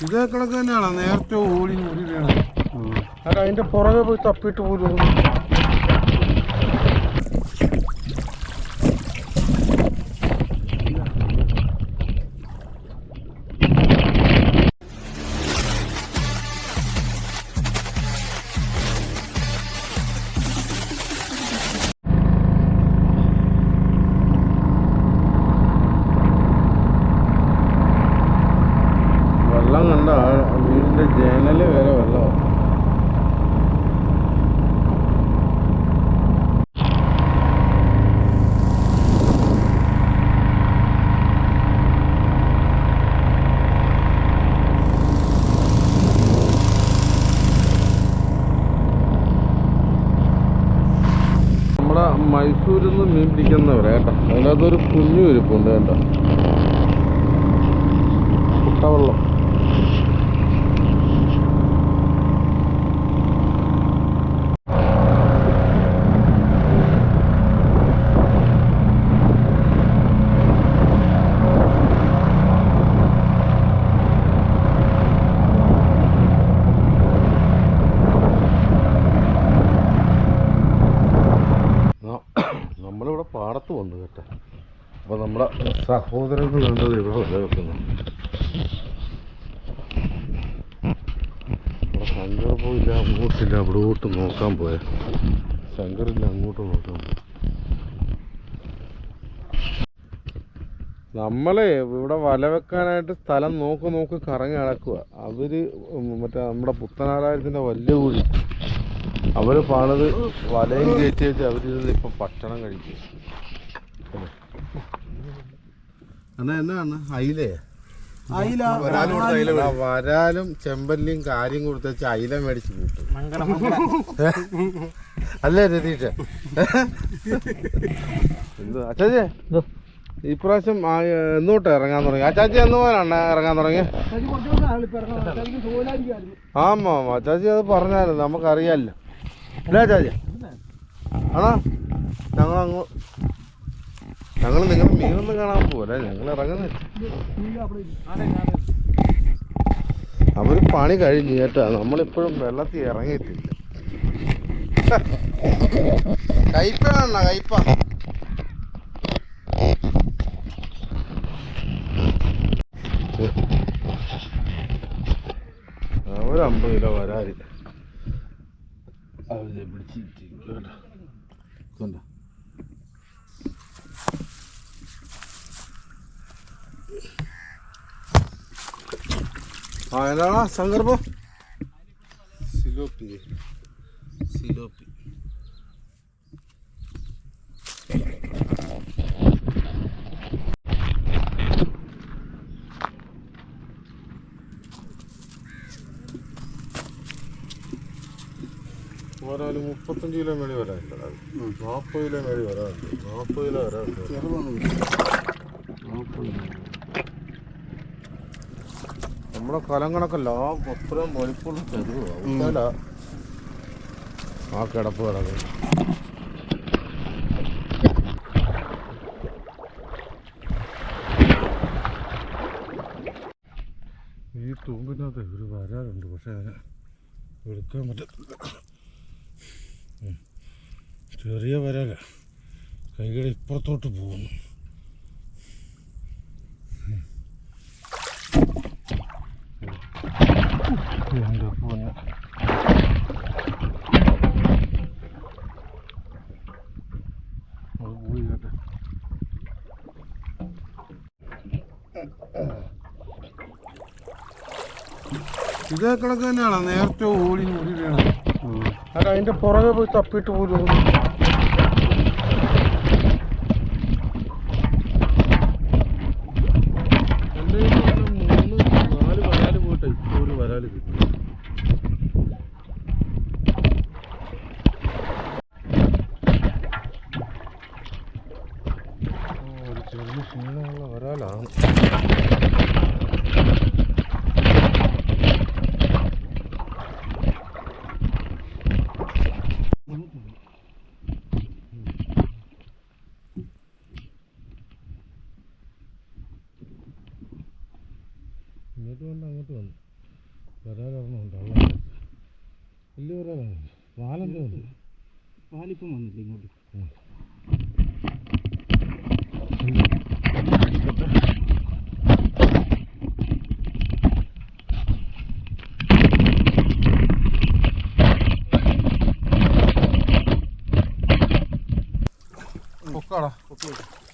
ഇതേ കണക്ക് തന്നെയാണ്? നേരത്തെ ഓടി ഓടി വേണം അത് അതിന്റെ പുറകെ പോയി തപ്പിയിട്ട് പോലും കേട്ടോ കുട്ടവെള്ളം. പാടത്ത് വന്നു കേട്ടോ. അപ്പോൾ നമ്മുടെ സഹോദരങ്ങൾ വേണ്ടത് ഇവിടെ ഇവിടെ ശങ്കർ പോയില്ല അങ്ങോട്ടില്ല അവിടോട്ട് നോക്കാൻ പോയ. ശങ്കറില്ല അങ്ങോട്ട് നോക്കാൻ പോയി. നമ്മളെ ഇവിടെ വല വെക്കാനായിട്ട് സ്ഥലം നോക്ക് നോക്ക് കറങ്ങി നടക്കുക അവർ മറ്റേ നമ്മുടെ പുത്തനാരായണത്തിന്റെ വലിയ കുഴി അവർ പാണത് വലയും കയറ്റി വെച്ച് അവരിരുന്ന് ഭക്ഷണം കഴിക്കും. എന്നാ എന്നാണ്? അയിലേ? വരാലും ചെമ്പല്ലിയും കാര്യം കൊടുത്ത അയില മേടിച്ച് കൂട്ടും. അല്ലേ രതീഷ? എന്ത് അച്ചാച്ചേ ഇപ്രാവശ്യം എന്നോട്ട് ഇറങ്ങാൻ തുടങ്ങി? അച്ചാച്ചി എന്ന് പോലാണ് ഇറങ്ങാൻ തുടങ്ങി ആമാ ആമാ. അച്ചാച്ചി അത് പറഞ്ഞായിരുന്നു. നമുക്കറിയാമല്ലോ അല്ലേ അച്ചാച്ചി? ആണോ ഞങ്ങൾ അങ്ങ് ഞങ്ങൾ നിങ്ങൾ മീനൊന്നും കാണാൻ പോലെ ഞങ്ങൾ ഇറങ്ങുന്നില്ല അവർ പണി കഴിഞ്ഞു കേട്ടാ. നമ്മളിപ്പോഴും വെള്ളത്തിൽ ഇറങ്ങിയിട്ടില്ല. കയ്പാണ കയ്പ. ഒരു കിലോ വരാതി അവരെ പിടിച്ചിരിക്കും കേട്ടോ. എന്നാണോ സങ്കർപ്പം? സിലോപ്പി. സിലോപ്പി. ഒരാൾ മുപ്പത്തഞ്ച് കിലോ മേടി വരാനില്ല. നാൽപ്പത് കിലോ മേടി വരാനുണ്ട്. നാൽപ്പത് കിലോ വരാനുണ്ട്. നാൽപ്പത് കലം. കണക്കല്ല ആ അത്രയും വലിപ്പുള്ള ചെറുതല്ല ആ കിടപ്പ് കിടക്കുന്നു ഈ തൂമ്പിനകത്ത് ഒരു വരാറുണ്ട് പക്ഷെ അതിനെ എടുക്കാൻ പറ്റത്തില്ല. ചെറിയ വരല. കൈകളിപ്പുറത്തോട്ട് പോകുന്നു. അത് ഇതേ കണക്ക് തന്നെയാണ്? നേരത്തെ ഓടി ഓടി വേണം അത് അതിന്റെ പുറകെ പോയി തപ്പിട്ട് പോലും എന്റെ കയ്യിൽ മൂന്ന് നാല് വരാൽ പോയിട്ട് ഇപ്പോൾ ഒരു വരാൽ കിട്ടി ഓ, ഒരു ചെറിയ ക്ഷീണമുള്ള 够了，我坐一个。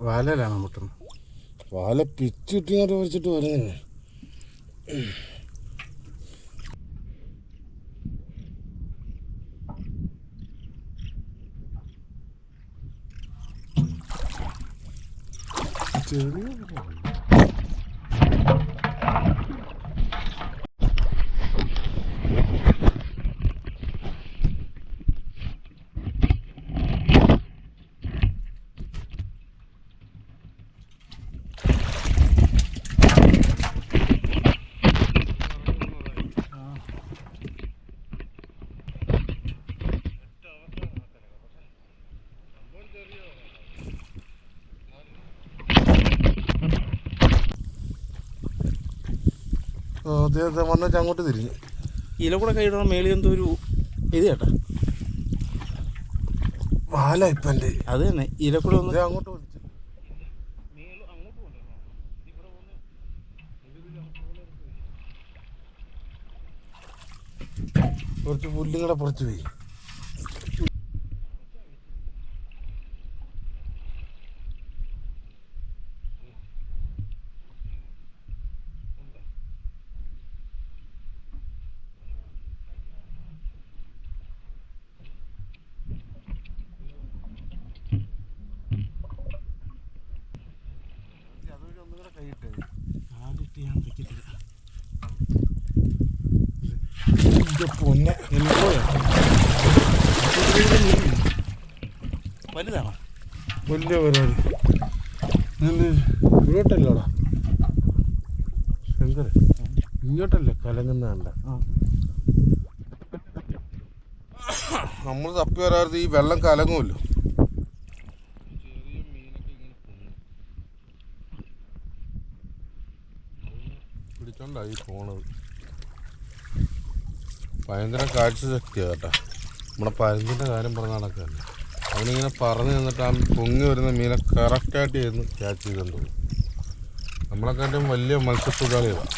വാലയിലാണ് മുട്ടുന്നത്? വാല പിച്ചിട്ട് ഇങ്ങോട്ട് വലിച്ചിട്ട് വരുന്നില്ല അദ്ദേഹത്തെ വന്നിട്ട് അങ്ങോട്ട് തിരിഞ്ഞു. ഇല കൂടെ കൈയിടണ മേളിൽ എന്തോ ഒരു ഇത് കേട്ടാ. വാല ഇപ്പം എന്റെ. അത് തന്നെ ഇല കൂടെ ഒന്ന് അങ്ങോട്ട് വലിച്ചു കുറച്ച് പുല്ലുകളെ പുറത്ത് പോയി അതൊരു ഒന്നും കൂടെ കൈയിട്ടേ ആദ്യത്തെ ഞാൻ വെക്കത്തില്ല എന്റെ പൊന്നെ എന്നെ വലുതാണോ വലിയ പരിപാടി. ഇങ്ങോട്ടല്ലോടാ. ശങ്കര ഇങ്ങോട്ടല്ലേ? കലങ്ങുന്ന കണ്ട. ആ. നമ്മൾ തപ്പി വരാതെ ഈ വെള്ളം കലങ്ങുമല്ലോ. പിടിച്ചോണ്ടായി പോണത്. ഭയങ്കര കാഴ്ച ശക്തിയാണ് കേട്ടോ. നമ്മുടെ പരുന്തിന്റെ കാര്യം പറഞ്ഞ കണക്കല്ല അവനിങ്ങനെ പറഞ്ഞു നിന്നിട്ട് ആ പൊങ്ങി വരുന്ന മീനെ കറക്റ്റായിട്ട് ഇരുന്ന് ക്യാച്ച് ചെയ്തുകൊണ്ട് പോകും നമ്മളെക്കാട്ടും വലിയ മത്സ്യത്തൊഴിലാളികളാണ്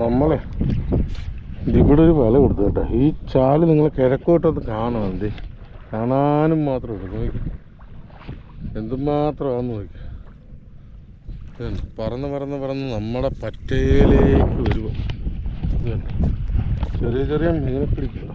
നമ്മളെ ഇവിടെ ഒരു വില കൊടുത്തു കേട്ടോ. ഈ ചാൽ നിങ്ങൾ കിഴക്കോട്ടൊന്ന് എന്ത്? കാണാനും മാത്രം ഉള്ളൂ. നോക്കി. എന്തുമാത്രമാണെന്ന് നോക്കി. പറന്ന് പറന്ന് പറന്ന് നമ്മുടെ പറ്റയിലേക്ക് വരുക ചെറിയ ചെറിയ മീനെ പിടിക്കുക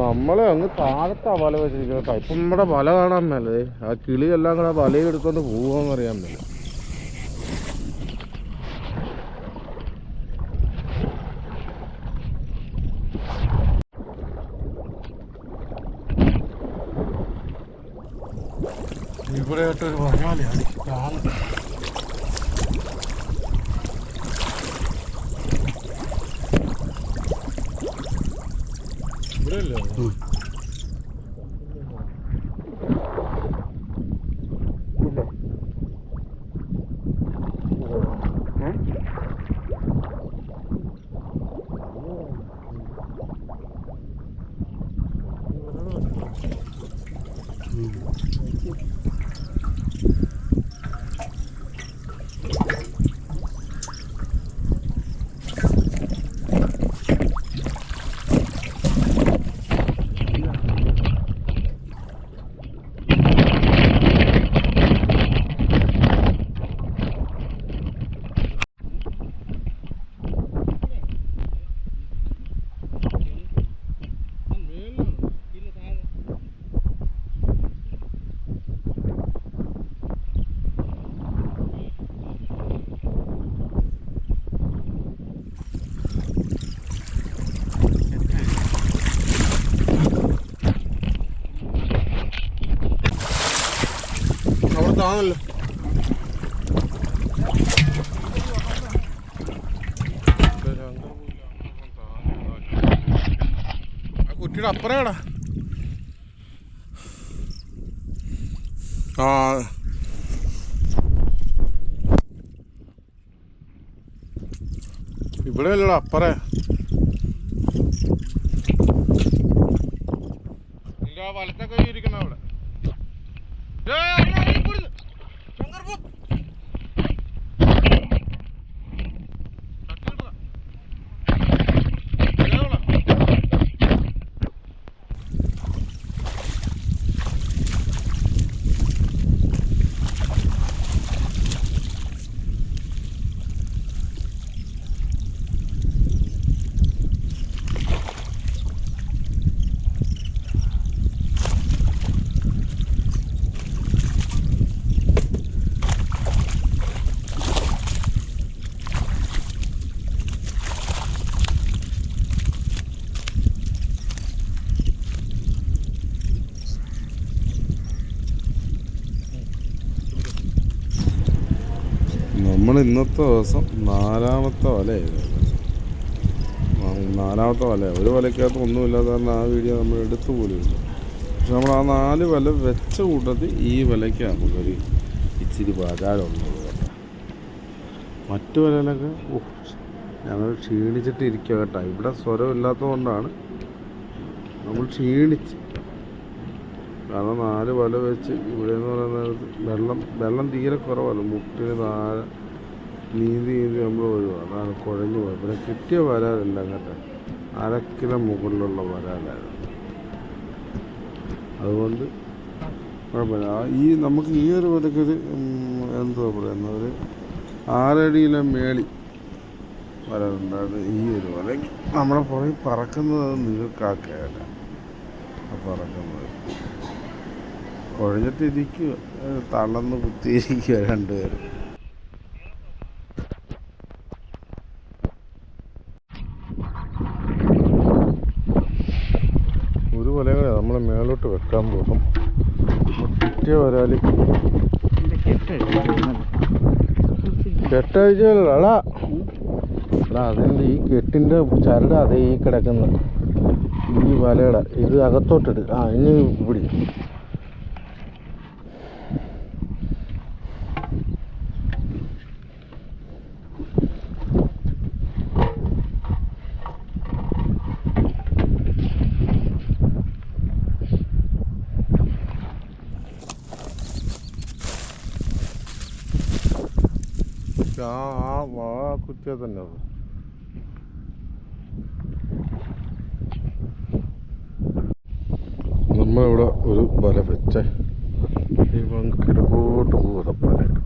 നമ്മളെ അങ്ങ് താഴത്താ വല വെച്ചിരിക്കുന്നത് ഇപ്പം നമ്മുടെ വല കാണാൻ മേലേ. ആ കിളി എല്ലാം കൂടെ വലയും എടുത്തോണ്ട് പോവാന്ന് അറിയാൻ മേല. ഇവിടെ ആയിട്ടൊരു വരാലാണ് കാണുന്നത് ഇവിടെ അല്ലേ അവിടെ താണല്ലോ ആ കുറ്റിയുടെ അപ്പുറയാടാ ആ. ഇവിടെ അല്ലടാ അപ്പറേ. നമ്മൾ ഇന്നത്തെ ദിവസം നാലാമത്തെ വലയായിരുന്നു നാലാമത്തെ വല. ഒരു വലക്കകത്ത് ഒന്നുമില്ലാതെ കാരണം ആ വീഡിയോ നമ്മൾ എടുത്തു പോലുമില്ല പക്ഷെ നമ്മൾ ആ നാല് വല വെച്ച കൂട്ടത്തിൽ ഈ വലയ്ക്കാണ് നമുക്കൊരു ഇച്ചിരി കേട്ടോ മറ്റു വലയിലൊക്കെ ഓ ഞങ്ങൾ ക്ഷീണിച്ചിട്ട് ഇരിക്കുക കേട്ടോ. ഇവിടെ സ്വരം ഇല്ലാത്തത് കൊണ്ടാണ് നമ്മൾ ക്ഷീണിച്ച്. കാരണം നാല് വല വെച്ച് ഇവിടെ എന്ന് പറയുന്നത് വെള്ളം വെള്ളം തീരെ കുറവല്ല. മുട്ടിന് താഴെ നീന്തി നീന്തി നമ്മൾ ഒഴിവാ അതാണ് കുഴഞ്ഞു പോയത് പിന്നെ കിട്ടിയ വരാലല്ല അങ്ങനത്തെ അരക്കിലെ കിലോ മുകളിലുള്ള വരാലായിരുന്നു. അതുകൊണ്ട് കുഴപ്പമില്ല. ഈ നമുക്ക് ഈ ഒരു വിലക്കൊരു എന്തുവാ പറയുന്ന ഒരു ആറടിയിലെ മേളി വരാറുണ്ടായിരുന്നു ഈ ഒരു വല നമ്മളെ പുറകിൽ പറക്കുന്നത് നീർക്കാക്കയാണ് പറക്കുന്നത് കുഴഞ്ഞിട്ടിരിക്കുക. തളർന്ന് കുത്തിയിരിക്കുക രണ്ടുപേരും ഒരു വലയും കൂടെ നമ്മൾ മേലോട്ട് വെക്കാൻ പോകും കിട്ടിയ വരാൽ കെട്ടഴിച്ചല്ലടാ എടാ അതിന്റെ ഈ കെട്ടിന്റെ ചരട് അതേ ഈ കിടക്കുന്ന. ഈ വലയുടെ ഇത് അകത്തോട്ടിട്ട് ആ ഇനി പിടി. ആ ആ വാ കുത്തിയ തന്നെ അത്. നമ്മളിവിടെ ഒരു വല വെച്ചേ. ഇവൻ കിഴക്കോട്ട് പോകും തപ്പാനായിട്ട്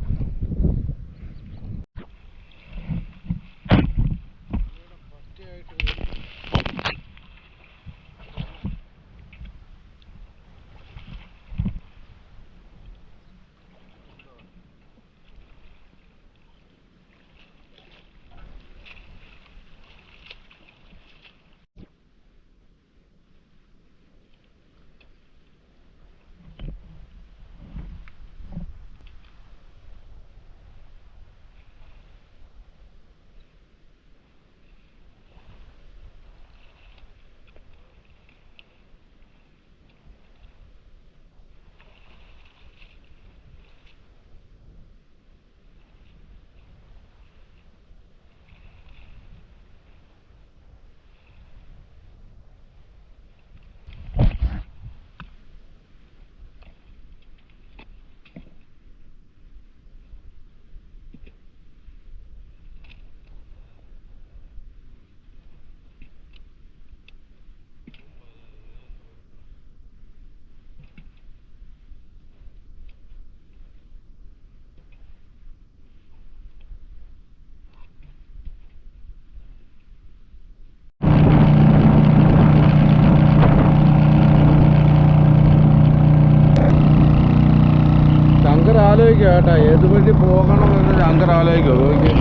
ശങ്കർ ആലോചിക്കുക കേട്ടോ ഏത് വഴി പോകണം എന്ന് ഞങ്ങൾ ആലോചിക്കുക നോക്കി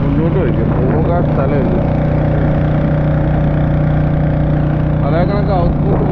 മുന്നോട്ട് വയ്ക്കും പോകാൻ സ്ഥലമില്ല. അതേ കണക്ക് ഔട്ട്പുട്ട്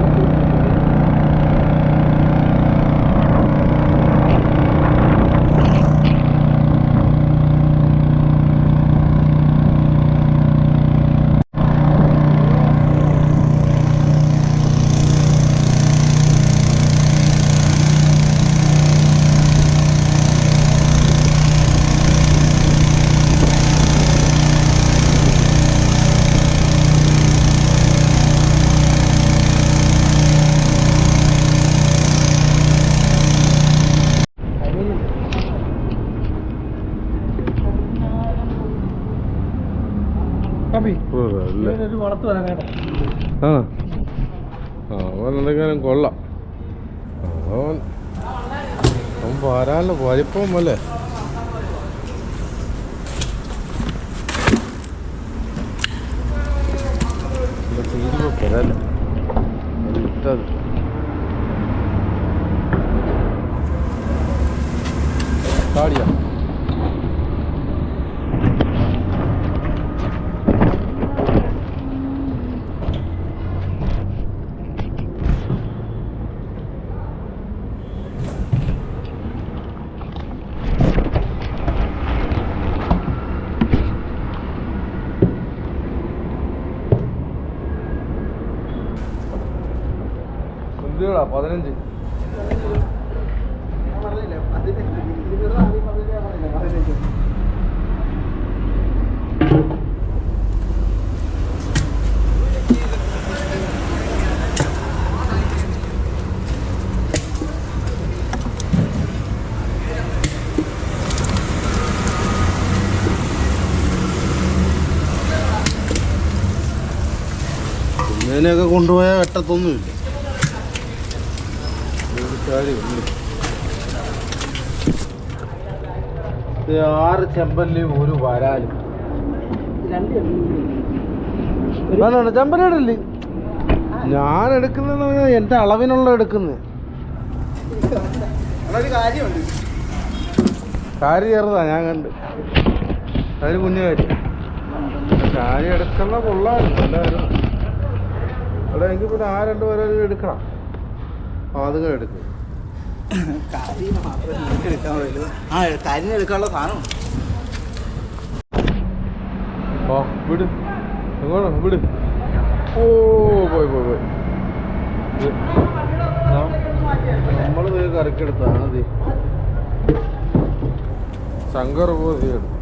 അല്ലേ കേട്ടോ. ആ. ആ, അവൻ എന്തെങ്കിലും കൊള്ളാം. അവൻ അവൻ വരാനുള്ള വലിപ്പം അല്ലേ? വരാല്ല വിട്ടത് കാടിയാ. പതിനഞ്ച്. ഇതിനെയൊക്കെ കൊണ്ടുപോയാൽ വെട്ടത്തൊന്നുമില്ല. ആറ് ചെമ്പല്ലിയും ഒരു വരാലും. അതാണ് ചെമ്പലിടല്ലേ ഞാൻ എടുക്കുന്ന എന്റെ അളവിനുള്ള എടുക്കുന്നത് കാര്യം ചേർന്നതാ ഞാൻ കണ്ട്. അതിന് കുഞ്ഞു കാര്യം. കാര്യം എടുക്കുന്ന കൊള്ളായിരുന്നു എല്ലാവരും. അവിടെ എങ്കിൽ പിന്നെ ആ രണ്ട് പേരും എടുക്കണം. അതുങ്ങൾ എടുക്കും. കാര്യം മാത്രമേ നിങ്ങൾക്ക് എടുക്കാൻ പറ്റുള്ളൂ സാധനം ഓ വിട് എങ്ങോട്ടാ വിട് ഓ പോയി പോയി പോയി നമ്മൾ കറക്കെടുത്താണ് ശങ്കർ പോയി എടുത്തു